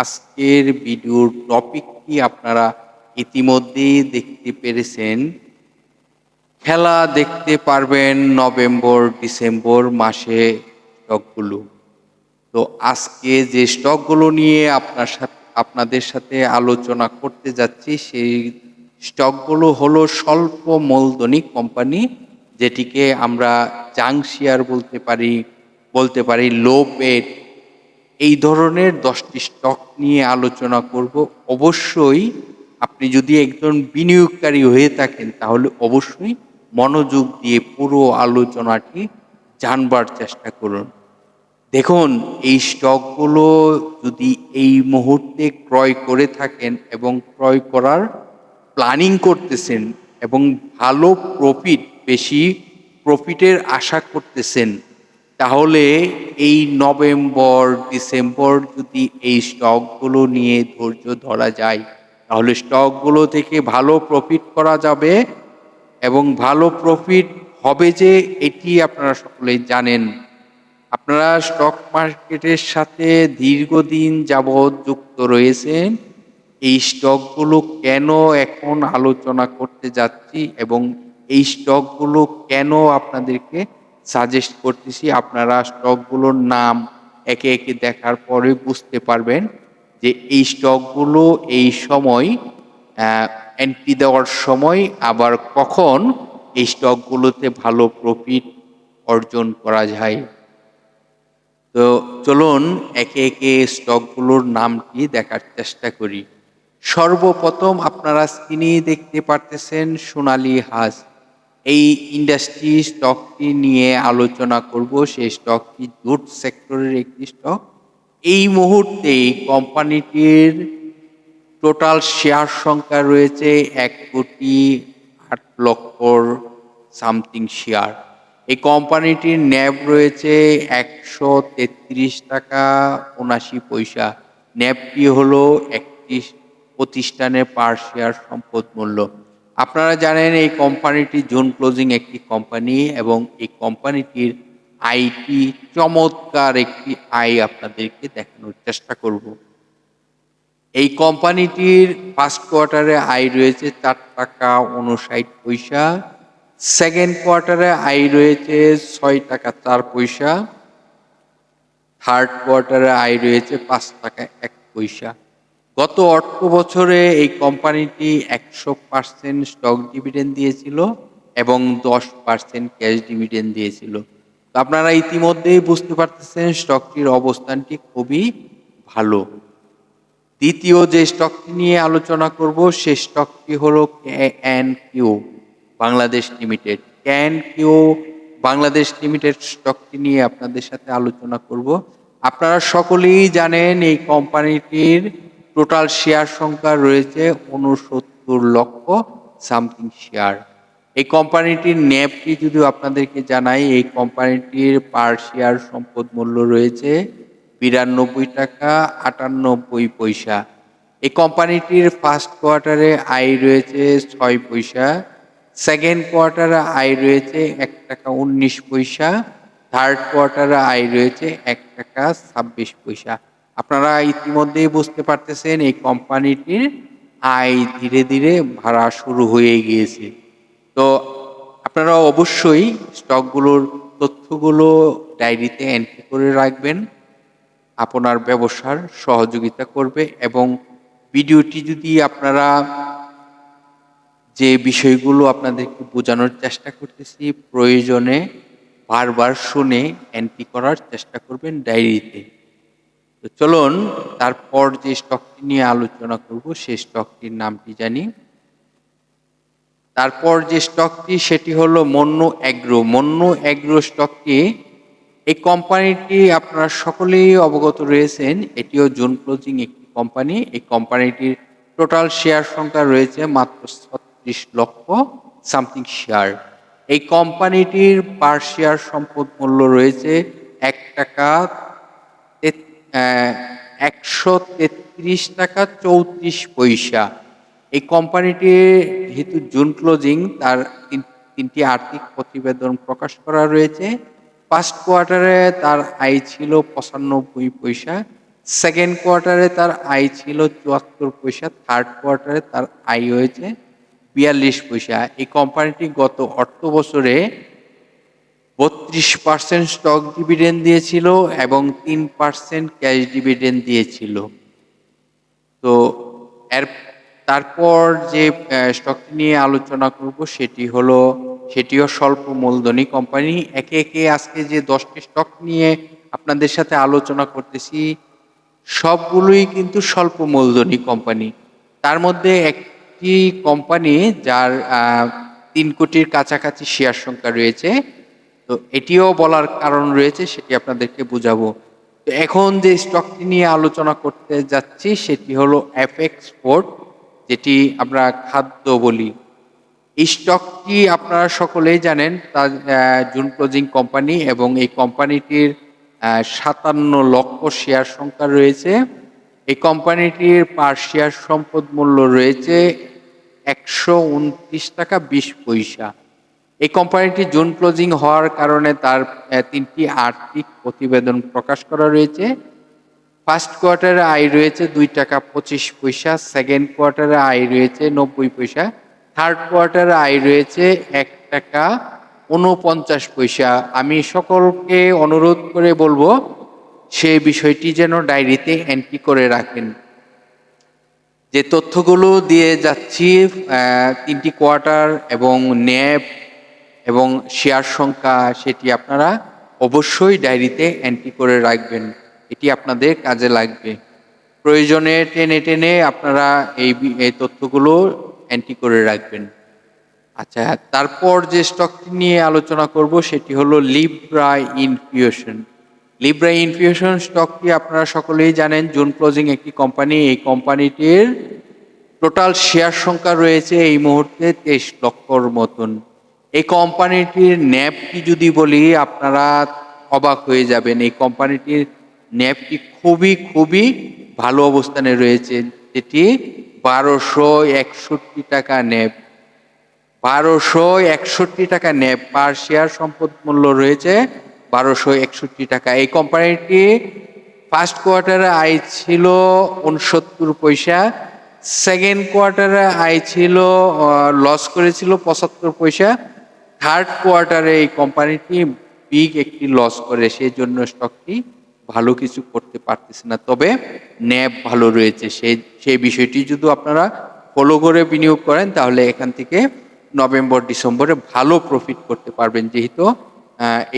আজকের ভিডিওর টপিকটি আপনারা ইতিমধ্যেই দেখতে পেরেছেন। খেলা দেখতে পারবেন নভেম্বর, ডিসেম্বর মাসে স্টকগুলো। তো আজকে যে স্টকগুলো নিয়ে আপনার সাথে, আপনাদের সাথে আলোচনা করতে যাচ্ছি, সেই স্টকগুলো হলো স্বল্প মূলধনী কোম্পানি, যেটিকে আমরা জাং শেয়ার বলতে পারি বলতে পারি লো পেড এই ধরনের দশটি স্টক নিয়ে আলোচনা করব। অবশ্যই আপনি যদি একজন বিনিয়োগকারী হয়ে থাকেন, তাহলে অবশ্যই মনোযোগ দিয়ে পুরো আলোচনাটি জানবার চেষ্টা করুন। দেখুন, এই স্টকগুলো যদি এই মুহূর্তে ক্রয় করে থাকেন এবং ক্রয় করার প্ল্যানিং করতেছেন এবং ভালো প্রফিট বেশি প্রফিটের আশা করতেছেন তাহলে এই নভেম্বর, ডিসেম্বর যদি এই স্টকগুলো নিয়ে ধৈর্য ধরা যায়, তাহলে স্টকগুলো থেকে ভালো প্রফিট করা যাবে এবং ভালো প্রফিট হবে যে এটি আপনারা সকলেই জানেন। আপনারা স্টক মার্কেটের সাথে দীর্ঘদিন যাবৎ যুক্ত রয়েছেন। এই স্টকগুলো কেন এখন আলোচনা করতে যাচ্ছি এবং এই স্টকগুলো কেন আপনাদেরকে সাজেস্ট করতেছি আপনারা স্টকগুলোর নাম একে একে দেখার পরে বুঝতে পারবেন যে এই স্টকগুলো এই সময় এন্ট্রি দেওয়ার সময় আবার কখন এই স্টকগুলোতে ভালো প্রফিট অর্জন করা যায়। তো চলুন একে একে স্টকগুলোর নামটি দেখার চেষ্টা করি। সর্বপ্রথম আপনারা স্ক্রিনে দেখতে পারতেছেন সোনালী হাঁস এই ইন্ডাস্ট্রি স্টকটি নিয়ে আলোচনা করব। সেই স্টকটি জুট সেক্টরের একটি স্টক এই মুহূর্তে কোম্পানিটির টোটাল শেয়ার সংখ্যা রয়েছে এক কোটি আট লক্ষর সামথিং শেয়ার এই কোম্পানিটির ন্যাব রয়েছে একশো তেত্রিশ টাকা উনাশি পয়সা। ন্যাবটি হলো একটি প্রতিষ্ঠানের পার শেয়ার সম্পদ মূল্য। আপনারা জানেন এই কোম্পানিটি জুন ক্লোজিং একটি কোম্পানি এবং এই কোম্পানিটির আইটি চমৎকার একটি আই আপনাদেরকে দেখানোর চেষ্টা করব। এই কোম্পানিটির ফার্স্ট কোয়ার্টারে আয় রয়েছে চার টাকা উনষাট পয়সা সেকেন্ড কোয়ার্টারে আয় রয়েছে ছয় টাকা চার পয়সা থার্ড কোয়ার্টারে আয় রয়েছে পাঁচ টাকা এক পয়সা। গত অর্থ বছরে এই কোম্পানিটি একশো পার্সেন্ট স্টক ডিভিডেন্ড দিয়েছিল এবং দশ পার্সেন্ট ক্যাশ ডিভিডেন্ড দিয়েছিল। তো আপনারা ইতিমধ্যেই বুঝতে পারতেছেন স্টকটির অবস্থানটি খুবই ভালো। দ্বিতীয় যে স্টকটি নিয়ে আলোচনা করব, সে স্টকটি হলো Kay Que Bangladesh limited. Kay Que Bangladesh limited স্টকটি নিয়ে আপনাদের সাথে আলোচনা করব। আপনারা সকলেই জানেন এই কোম্পানিটির টোটাল শেয়ার সংখ্যা রয়েছে উনসত্তর লক্ষ সামথিং শেয়ার এই কোম্পানিটির ন্যাপটি যদি আপনাদেরকে জানাই, এই কোম্পানিটির পার শেয়ার সম্পদ মূল্য রয়েছে বিরানব্বই টাকা আটানব্বই পয়সা। এই কোম্পানিটির ফার্স্ট কোয়ার্টারে আয় রয়েছে ছয় পয়সা সেকেন্ড কোয়ার্টারে আয় রয়েছে এক টাকা উনিশ পয়সা থার্ড কোয়ার্টারে আয় রয়েছে এক টাকা ছাব্বিশ পয়সা। আপনারা ইতিমধ্যেই বুঝতে পারতেছেন, এই কোম্পানিটির আয় ধীরে ধীরে ভাড়া শুরু হয়ে গিয়েছে। তো আপনারা অবশ্যই স্টকগুলোর তথ্যগুলো ডায়েরিতে এন্ট্রি করে রাখবেন। আপনার ব্যবসার সহযোগিতা করবে এবং ভিডিওটি যদি আপনারা যে বিষয়গুলো আপনাদেরকে বোঝানোর চেষ্টা করতেছি, প্রয়োজনে বারবার শুনে এন্ট্রি করার চেষ্টা করবেন ডায়েরিতে। তো চলুন, তারপর যে স্টকটি নিয়ে আলোচনা করব সেই স্টকটির নামটি জানি। তারপর যে স্টকটি, সেটি হলো মন্য অ্যাগ্রো। মন্য অ্যাগ্রো স্টকটি, এই কোম্পানিটি আপনারা সকলেই অবগত রয়েছেন, এটিও জোন ক্লোজিং একটি কোম্পানি। এই কোম্পানিটির টোটাল শেয়ার সংখ্যা রয়েছে মাত্র ছত্রিশ লক্ষ সামথিং শেয়ার। এই কোম্পানিটির পার শেয়ার সম্পদ মূল্য রয়েছে এক টাকা একশো তেত্রিশ টাকা চৌত্রিশ পয়সা। এই কোম্পানিটি যেহেতু জুন ক্লোজিং, তার তিন- তিনটি আর্থিক প্রতিবেদন প্রকাশ করা রয়েছে। ফার্স্ট কোয়ার্টারে তার আয় ছিল পঁচানব্বই পয়সা। সেকেন্ড কোয়ার্টারে তার আয় ছিল চুয়াত্তর পয়সা। থার্ড কোয়ার্টারে তার আয় হয়েছে বিয়াল্লিশ পয়সা। এই কোম্পানিটি গত অর্থ বছরে বত্রিশ পার্সেন্ট স্টক ডিভিডেন্ড দিয়েছিল এবং তিন পার্সেন্ট ক্যাশ ডিভিডেন্ড দিয়েছিল। তো এর, তারপর যে স্টকটি নিয়ে আলোচনা করব সেটি হলো, সেটিও স্বল্প মূলধনী কোম্পানি একে একে আজকে যে দশটি স্টক নিয়ে আপনাদের সাথে আলোচনা করতেছি, সবগুলোই কিন্তু স্বল্প মূলধনী কোম্পানি তার মধ্যে একটি কোম্পানি যার তিন কোটির কাছাকাছি শেয়ার সংখ্যা রয়েছে তো এটিও বলার কারণ রয়েছে, সেটি আপনাদেরকে বুঝাবো। তো এখন যে স্টকটি নিয়ে আলোচনা করতে যাচ্ছি, সেটি হলো এফএক্স পোর্ট যেটি আমরা খাদ্য বলি। এই স্টকটি আপনারা সকলেই জানেন তার জুন ক্লোজিং কোম্পানি এবং এই কোম্পানিটির সাতান্ন লক্ষ শেয়ার সংখ্যা রয়েছে। এই কোম্পানিটির পার শেয়ার সম্পদ মূল্য রয়েছে একশো উনত্রিশ টাকা বিশ পয়সা। এই কোম্পানিটি জুন ক্লোজিং হওয়ার কারণে তার তিনটি আর্থিক প্রতিবেদন প্রকাশ করা রয়েছে। ফার্স্ট কোয়ার্টারে আয় রয়েছে দুই টাকা পঁচিশ পয়সা, সেকেন্ড কোয়ার্টারে আয় রয়েছে নব্বই পয়সা, থার্ড কোয়ার্টারে আয় রয়েছে এক টাকা উনপঞ্চাশ পয়সা। আমি সকলকে অনুরোধ করে বলব, সে বিষয়টি যেন ডায়েরিতে এন্ট্রি করে রাখেন। যে তথ্যগুলো দিয়ে যাচ্ছি তিনটি কোয়ার্টার এবং ন্যাব এবং শেয়ার সংখ্যা সেটি আপনারা অবশ্যই ডায়েরিতে এন্ট্রি করে রাখবেন। এটি আপনাদের কাজে লাগবে। প্রয়োজনে টেনে টেনে আপনারা এই এই তথ্যগুলো এন্ট্রি করে রাখবেন। আচ্ছা তারপর যে স্টকটি নিয়ে আলোচনা করব সেটি হলো লিব্রা ইনফিউশন লিব্রা ইনফিউশন স্টকটি আপনারা সকলেই জানেন জুন ক্লোজিং একটি কোম্পানি এই কোম্পানিটির টোটাল শেয়ার সংখ্যা রয়েছে এই মুহূর্তে তেইশ লক্ষর মতন। এই কোম্পানিটির ন্যাপটি যদি বলি, আপনারা অবাক হয়ে যাবেন। এই কোম্পানিটির ন্যাপটি খুবই খুবই ভালো অবস্থানে রয়েছে। যেটি বারোশো একষট্টি টাকা ন্যাপ। বারোশো একষট্টি টাকা নেব পার শেয়ার সম্পদ মূল্য রয়েছে বারোশো একষট্টি টাকা। এই কোম্পানিটি ফার্স্ট কোয়ার্টারে আয় ছিল উনসত্তর পয়সা। সেকেন্ড কোয়ার্টারে আয় ছিল লস করেছিল পঁচাত্তর পয়সা। থার্ড কোয়ার্টারে এই কোম্পানিটি বিগ একটি লস করে, সেই জন্য স্টকটি ভালো কিছু করতে পারতেছে না। তবে ন্যাব ভালো রয়েছে। সেই সেই বিষয়টি যদি আপনারা ফলো করে বিনিয়োগ করেন, তাহলে এখান থেকে নভেম্বর, ডিসেম্বরে ভালো প্রফিট করতে পারবেন। যেহেতু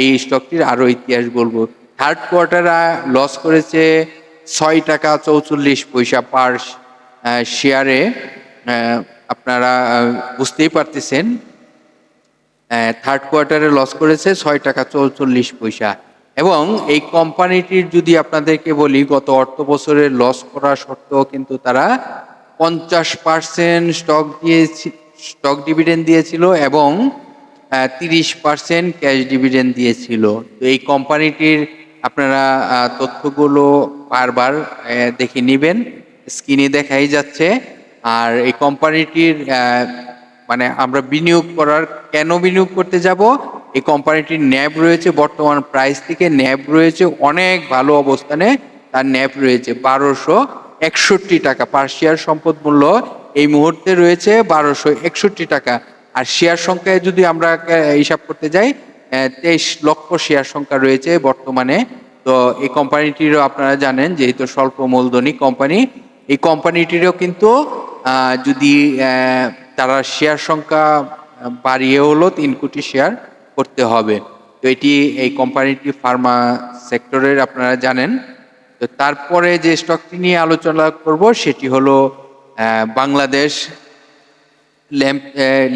এই স্টকটির আরও ইতিহাস বলব। থার্ড কোয়ার্টারে লস করেছে ছয় টাকা চৌচল্লিশ পয়সা পার শেয়ারে আপনারা বুঝতেই পারতেছেন থার্ড কোয়ার্টারে লস করেছে ছয় টাকা চৌচল্লিশ পয়সা। এবং এই কোম্পানিটির যদি আপনাদেরকে বলি, গত অর্থ বছরে লস করা সত্ত্বেও কিন্তু তারা পঞ্চাশ পার্সেন্ট স্টক দিয়েছি স্টক ডিভিডেন্ড দিয়েছিল এবং তিরিশ পার্সেন্ট ক্যাশ ডিভিডেন্ড দিয়েছিল। তো এই কোম্পানিটির আপনারা তথ্যগুলো বারবার দেখে নেবেন স্ক্রিনে দেখাই যাচ্ছে। আর এই কোম্পানিটির মানে আমরা বিনিয়োগ করার, কেন বিনিয়োগ করতে যাব? এই কোম্পানিটির ন্যাব রয়েছে, বর্তমান প্রাইস থেকে ন্যাব রয়েছে, অনেক ভালো অবস্থানে তার ন্যাব রয়েছে, বারোশো একষট্টি টাকা। পার শেয়ার সম্পদ মূল্য এই মুহূর্তে রয়েছে বারোশো একষট্টি টাকা। আর শেয়ার সংখ্যায় যদি আমরা হিসাব করতে যাই তেইশ লক্ষ শেয়ার সংখ্যা রয়েছে বর্তমানে। তো এই কোম্পানিটিরও আপনারা জানেন, যেহেতু স্বল্প মূলধনী কোম্পানি, এই কোম্পানিটিরও কিন্তু যদি তারা শেয়ার সংখ্যা বাড়িয়ে হলো তিন কোটি শেয়ার করতে হবে। তো এটি এই কোম্পানিটি ফার্মা সেক্টরের আপনারা জানেন। তো তারপরে যে স্টকটি নিয়ে আলোচনা করব সেটি হলো বাংলাদেশ ল্যাম্প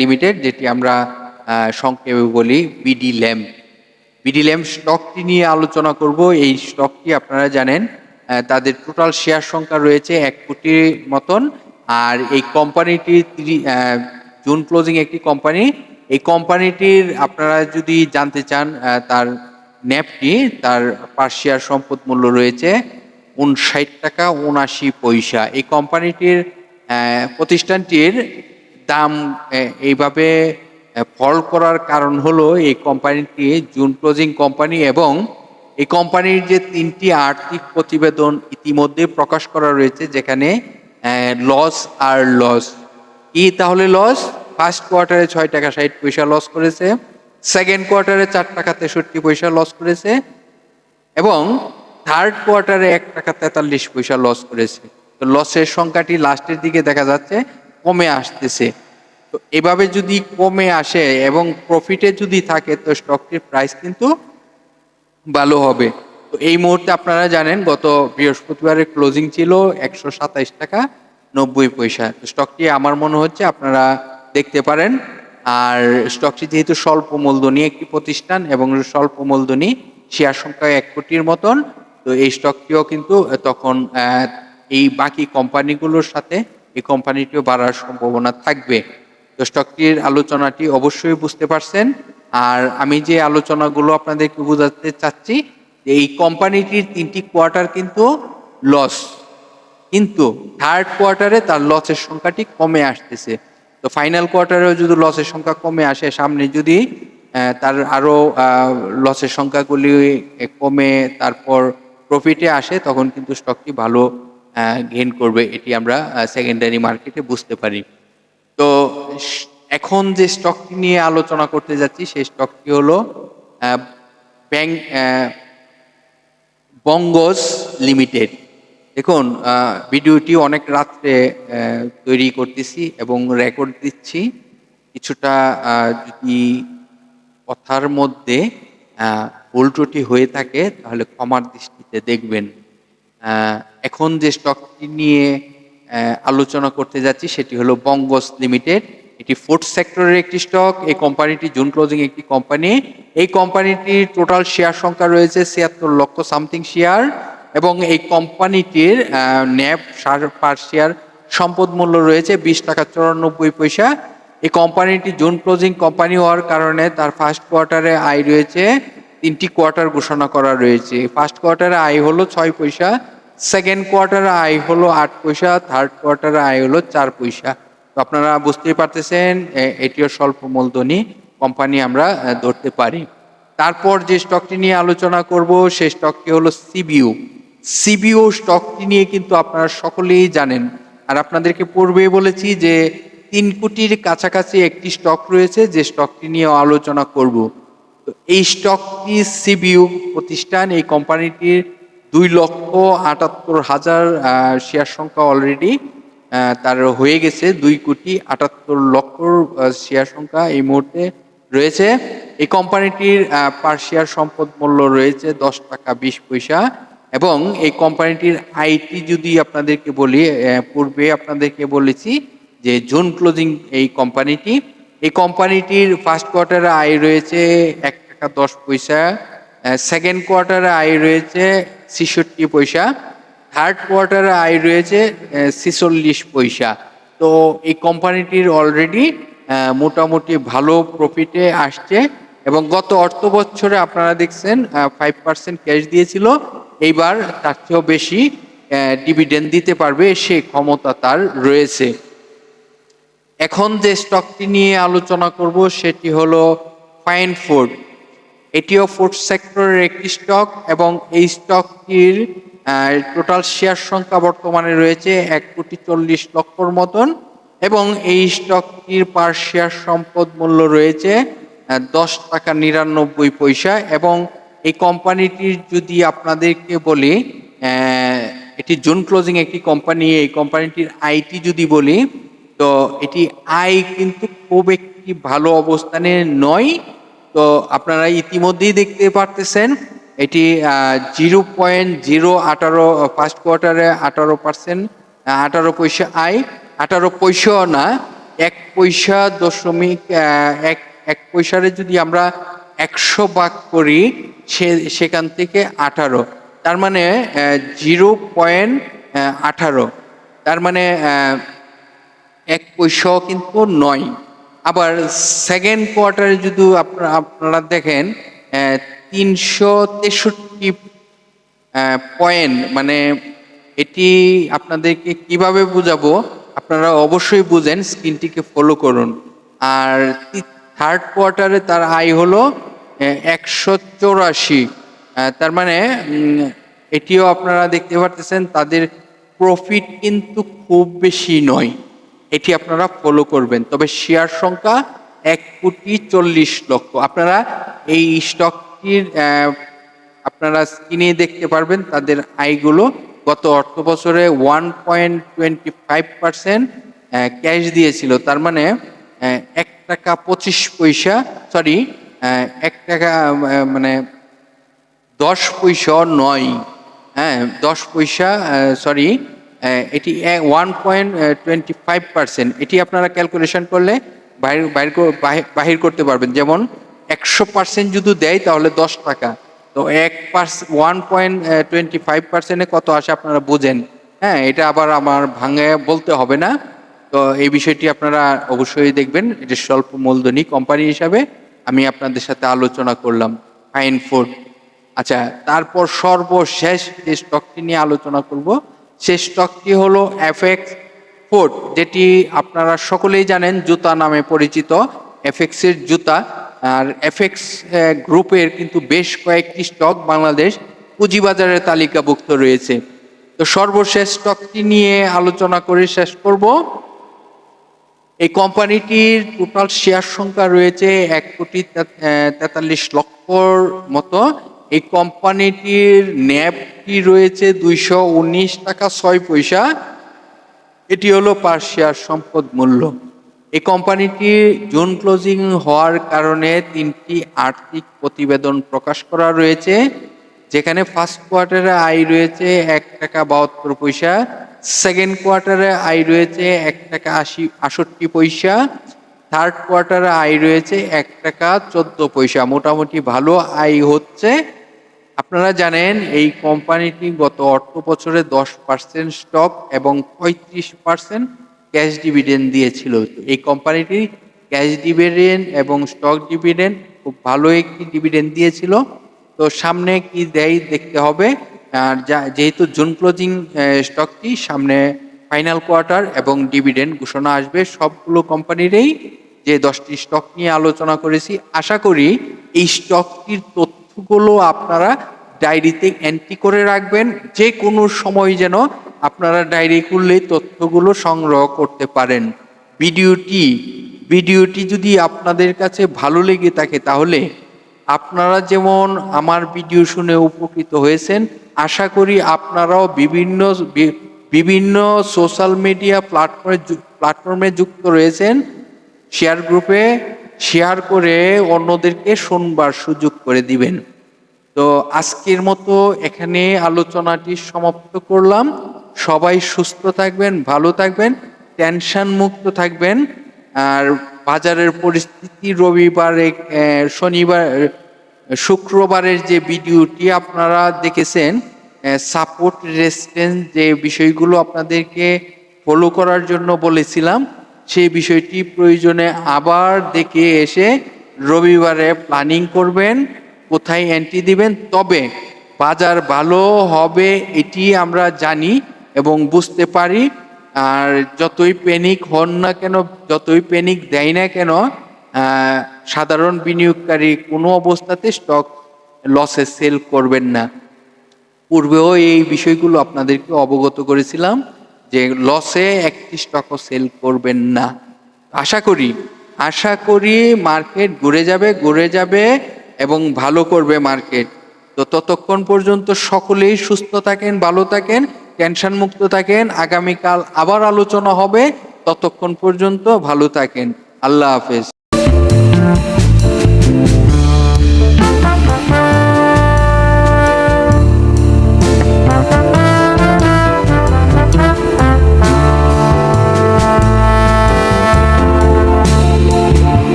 লিমিটেড, যেটি আমরা সংক্ষেপে বলি বিডি ল্যাম্প। বিডি ল্যাম্প স্টকটি নিয়ে আলোচনা করব। এই স্টকটি আপনারা জানেন তাদের টোটাল শেয়ার সংখ্যা রয়েছে এক কোটির মতন। আর এই কোম্পানিটি ত্রি- জুন ক্লোজিং একটি কোম্পানি। এই কোম্পানিটির আপনারা যদি জানতে চান তার ন্যাপটি, তার পার শেয়ার সম্পদ মূল্য রয়েছে উনষাট টাকা উনাশি পয়সা। এই কোম্পানিটির প্রতিষ্ঠানটির দাম এইভাবে ফল করার কারণ হলো এই কোম্পানিটি জুন ক্লোজিং কোম্পানি এবং এই কোম্পানির যে তিনটি আর্থিক প্রতিবেদন ইতিমধ্যে প্রকাশ করা রয়েছে, যেখানে লস আর লস কি তাহলে লস ফার্স্ট কোয়ার্টারে ছয় টাকা ষাট পয়সা লস করেছে। সেকেন্ড কোয়ার্টারে চার টাকা তেষট্টি পয়সা লস করেছে। এবং থার্ড কোয়ার্টারে এক টাকা তেতাল্লিশ পয়সা লস করেছে। তো লসের সংখ্যাটি লাস্টের দিকে দেখা যাচ্ছে, কমে আসতেছে। তো এভাবে যদি কমে আসে এবং প্রফিটে যদি থাকে, তো স্টকটির প্রাইস কিন্তু ভালো হবে। এই মুহূর্তে আপনারা জানেন, গত বৃহস্পতিবারের ক্লোজিং ছিল একশো সাতাইশ টাকা নব্বই পয়সা। স্টকটি আমার মনে হচ্ছে আপনারা দেখতে পারেন। আর স্টকটি যেহেতু স্বল্প মূলধনী একটি প্রতিষ্ঠান এবং স্বল্প মূলধনী শেয়ার সংখ্যা এক কোটির মতন, তো এই স্টকটিও কিন্তু তখন এই বাকি কোম্পানিগুলোর সাথে এই কোম্পানিটিও বাড়ার সম্ভাবনা থাকবে। তো স্টকটির আলোচনাটি অবশ্যই বুঝতে পারছেন। আর আমি যে আলোচনাগুলো আপনাদেরকে বোঝাতে চাচ্ছি এই কোম্পানিটির তিনটি কোয়ার্টার কিন্তু লস। কিন্তু থার্ড কোয়ার্টারে তার লসের সংখ্যাটি কমে আসতেছে। তো ফাইনাল কোয়ার্টারেও যদি লসের সংখ্যা কমে আসে, সামনে যদি তার আরও লসের সংখ্যাগুলি কমে তারপর প্রফিটে আসে, তখন কিন্তু স্টকটি ভালো গেন করবে। এটি আমরা সেকেন্ডারি মার্কেটে বুঝতে পারি। তো এখন যে স্টকটি নিয়ে আলোচনা করতে যাচ্ছি, সেই স্টকটি হলো ব্যাংক বঙ্গস লিমিটেড দেখুন ভিডিওটি অনেক রাত্রে তৈরি করতেছি এবং রেকর্ড দিচ্ছি। কিছুটা যদি কথার মধ্যে ত্রুটি হয়ে থাকে, তাহলে ক্ষমার দৃষ্টিতে দেখবেন। এখন যে স্টকটি নিয়ে আলোচনা করতে যাচ্ছি, সেটি হলো বঙ্গস লিমিটেড এটি ফুড সেক্টরের একটি স্টক এই কোম্পানিটি জুন ক্লোজিং একটি কোম্পানি এই কোম্পানিটির টোটাল শেয়ার সংখ্যা রয়েছে ছিয়াত্তর লক্ষ সামথিং শেয়ার এবং এই কোম্পানিটির ন্যাব পার শেয়ার সম্পদ মূল্য রয়েছে বিশ টাকা চুরানব্বই পয়সা। এই কোম্পানিটি জুন ক্লোজিং কোম্পানি হওয়ার কারণে তার ফার্স্ট কোয়ার্টারে আয় রয়েছে, তিনটি কোয়ার্টার ঘোষণা করা রয়েছে। ফার্স্ট কোয়ার্টারে আয় হলো ছয় পয়সা সেকেন্ড কোয়ার্টারে আয় হলো আট পয়সা থার্ড কোয়ার্টারে আয় হলো চার পয়সা। তো আপনারা বুঝতেই পারতেছেন এটিও স্বল্প মূলধনী কোম্পানি আমরা ধরতে পারি। তারপর যে স্টকটি নিয়ে আলোচনা করব, সেই স্টকটি হলো সিবিইউ। সিবিও স্টকটি নিয়ে কিন্তু আপনারা সকলেই জানেন। আর আপনাদেরকে পূর্বেই বলেছি যে তিন কোটির কাছাকাছি একটি স্টক রয়েছে, যে স্টকটি নিয়ে আলোচনা করব। তো এই স্টকটি সিবিইউ প্রতিষ্ঠান, এই কোম্পানিটির দুই লক্ষ আটাত্তর হাজার শেয়ার সংখ্যা অলরেডি তার হয়ে গেছে দুই কোটি আটাত্তর লক্ষ শেয়ার সংখ্যা এই মুহূর্তে রয়েছে। এই কোম্পানিটির পার শেয়ার সম্পদ মূল্য রয়েছে দশ টাকা বিশ পয়সা এবং এই কোম্পানিটির আইটি যদি আপনাদেরকে বলি পূর্বে আপনাদেরকে বলেছি যে জুন ক্লোজিং এই কোম্পানিটি, এই কোম্পানিটির ফার্স্ট কোয়ার্টারে আয় রয়েছে এক টাকা দশ পয়সা সেকেন্ড কোয়ার্টারে আয় রয়েছে ছেষট্টি পয়সা। থার্ড কোয়ার্টারে আয় রয়েছে ছিচল্লিশ পয়সা। তো এই কোম্পানিটির অলরেডি মোটামুটি ভালো প্রফিটে আসছে এবং গত অর্থ বছরে আপনারা দেখছেন ফাইভ পার্সেন্ট ক্যাশ দিয়েছিল। এইবার তার চেয়েও বেশি ডিভিডেন্ড দিতে পারবে সে ক্ষমতা তার রয়েছে। এখন যে স্টকটি নিয়ে আলোচনা করব সেটি হলো ফাইন ফুড এটিও ফুড সেক্টরের একটি স্টক এবং এই স্টকটির টোটাল শেয়ার সংখ্যা বর্তমানে রয়েছে এক কোটি চল্লিশ লক্ষর মতন এবং এই স্টকটির পার শেয়ার সম্পদ মূল্য রয়েছে দশ টাকা নিরানব্বই পয়সা এবং এই কোম্পানিটির যদি আপনাদেরকে বলি এটি জুন ক্লোজিং একটি কোম্পানি এই কোম্পানিটির আইটি যদি বলি, তো এটি আয় কিন্তু খুব একটি ভালো অবস্থানে নয়। তো আপনারা ইতিমধ্যেই দেখতে পারতেছেন এটি জিরো পয়েন্ট জিরো আঠারো ফার্স্ট কোয়ার্টারে আঠারো পার্সেন্ট আঠারো পয়সা আয়, আঠারো পয়সাও না, এক পয়সা দশমিক এক এক পয়সারে যদি আমরা একশো ভাগ করি, সে, সেখান থেকে আঠারো। তার মানে জিরো পয়েন্ট আঠারো। তার মানে এক পয়সাও কিন্তু নয়। আবার সেকেন্ড কোয়ার্টারে যদি আপনারা আপনারা দেখেন তিনশো তেষট্টি পয়েন্ট মানে এটি আপনাদেরকে কীভাবে বুঝাবো? আপনারা অবশ্যই বুঝেন, স্ক্রিনটিকে ফলো করুন। আর থার্ড কোয়ার্টারে তার আয় হলো একশো চৌরাশি। তার মানে এটিও আপনারা দেখতে পারতেছেন, তাদের প্রফিট কিন্তু খুব বেশি নয়। এটি আপনারা ফলো করবেন। তবে শেয়ার সংখ্যা এক কোটি চল্লিশ লক্ষ। আপনারা এই স্টকটির আহ, আপনারা স্ক্রিনে দেখতে পারবেন তাদের আয়গুলো গত অর্থ বছরে one point twenty five percent cash দিয়েছিল। তার মানে এক টাকা পঁচিশ পয়সা সরি এক টাকা মানে দশ পয়সা নয়। হ্যাঁ দশ পয়সা সরি এটি one point twenty five percent এটি আপনারা ক্যালকুলেশন করলে বাইর বাইর কর- বাহি- বাহির করতে পারবেন। যেমন একশো পার্সেন্ট যদি দেয়, তাহলে দশ টাকা। তো এক পার্স ওয়ান পয়েন্ট টোয়েন্টি ফাইভ পার্সেন্টে কত আসে আপনারা বোঝেন। হ্যাঁ এটা আবার আমার ভাঙে বলতে হবে না। তো এই বিষয়টি আপনারা অবশ্যই দেখবেন। এটি স্বল্প মূলধনী কোম্পানি হিসাবে আমি আপনাদের সাথে আলোচনা করলাম। ফাইন ফুড আচ্ছা তারপর সর্বশেষ যে স্টকটি নিয়ে আলোচনা করব, সেই স্টকটি হলো এফএক্স ফুড যেটি আপনারা সকলেই জানেন, জুতা নামে পরিচিত। এফএক্সের জুতা আর এফএক্স গ্রুপের কিন্তু বেশ কয়েকটি স্টক বাংলাদেশ পুঁজিবাজারের তালিকাভুক্ত রয়েছে। তো সর্বশেষ স্টকটি নিয়ে আলোচনা করে শেষ করব। এই কোম্পানিটির টোটাল শেয়ার সংখ্যা রয়েছে এক কোটি তেতাল্লিশ লক্ষর মতো। এই কোম্পানিটির ন্যাপটি রয়েছে দুইশো উনিশ টাকা ছয় পয়সা। এটি হলো পার শেয়ার সম্পদ মূল্য। এই কোম্পানিটি জুন ক্লোজিং হওয়ার কারণে তিনটি আর্থিক প্রতিবেদন প্রকাশ করা রয়েছে, যেখানে ফার্স্ট কোয়ার্টারে আয় রয়েছে এক টাকা বাহাত্তর পয়সা, সেকেন্ড কোয়ার্টারে আয় রয়েছে এক টাকা আশি, আষট্টি পয়সা, থার্ড কোয়ার্টারে আয় রয়েছে এক টাকা চোদ্দ পয়সা। মোটামুটি ভালো আয় হচ্ছে। আপনারা জানেন, এই কোম্পানিটি গত অর্থ বছরে দশ পার্সেন্ট স্টক এবং পঁয়ত্রিশ পার্সেন্ট ক্যাশ ডিভিডেন্ড দিয়েছিল। এই কোম্পানিটি ক্যাশ ডিভিডেন্ড এবং স্টক ডিভিডেন্ড খুব ভালো একটি ডিভিডেন্ড দিয়েছিল। তো সামনে কি দেয় দেখতে হবে। আর যা, যেহেতু জুন ক্লোজিং স্টকটি সামনে ফাইনাল কোয়ার্টার এবং ডিভিডেন্ড ঘোষণা আসবে, সবগুলো কোম্পানিরই যে দশটি স্টক নিয়ে আলোচনা করেছি, আশা করি এই স্টকটির তথ্যগুলো আপনারা ডায়েরিতে এন্ট্রি করে রাখবেন। যে কোনো সময় যেন আপনারা ডায়েরি খুললে তথ্যগুলো সংগ্রহ করতে পারেন। ভিডিওটি ভিডিওটি যদি আপনাদের কাছে ভালো লেগে থাকে তাহলে আপনারা যেমন আমার ভিডিও শুনে উপকৃত হয়েছেন, আশা করি আপনারাও বিভিন্ন বিভিন্ন সোশ্যাল মিডিয়া প্ল্যাটফর্মে প্ল্যাটফর্মে যুক্ত রয়েছেন। শেয়ার গ্রুপে শেয়ার করে অন্যদেরকে শুনবার সুযোগ করে দিবেন। তো আজকের মতো এখানে আলোচনাটি সমাপ্ত করলাম। সবাই সুস্থ থাকবেন, ভালো থাকবেন টেনশন মুক্ত থাকবেন। আর বাজারের পরিস্থিতি রবিবারে শনিবার, শুক্রবারের যে ভিডিওটি আপনারা দেখেছেন সাপোর্ট রেসিস্টেন্স যে বিষয়গুলো আপনাদেরকে ফলো করার জন্য বলেছিলাম, সেই বিষয়টি প্রয়োজনে আবার দেখে এসে রবিবারে প্ল্যানিং করবেন, কোথায় এন্ট্রি দিবেন। তবে বাজার ভালো হবে, এটি আমরা জানি। এবং বুঝতে পারি, আর যতই প্যানিক হন না কেন, যতই প্যানিক দেয় না কেন সাধারণ বিনিয়োগকারী কোনো অবস্থাতে স্টক লসে সেল করবেন না। পূর্বেও এই বিষয়গুলো আপনাদেরকে অবগত করেছিলাম যে লসে একটি স্টকও সেল করবেন না। আশা করি আশা করি মার্কেট ঘুরে যাবে ঘুরে যাবে এবং ভালো করবে মার্কেট তো ততক্ষণ পর্যন্ত সকলেই সুস্থ থাকেন, ভালো থাকেন, টেনশন মুক্ত থাকেন। আগামীকাল আবার আলোচনা হবে। ততক্ষণ পর্যন্ত ভালো থাকেন। আল্লাহ হাফেজ।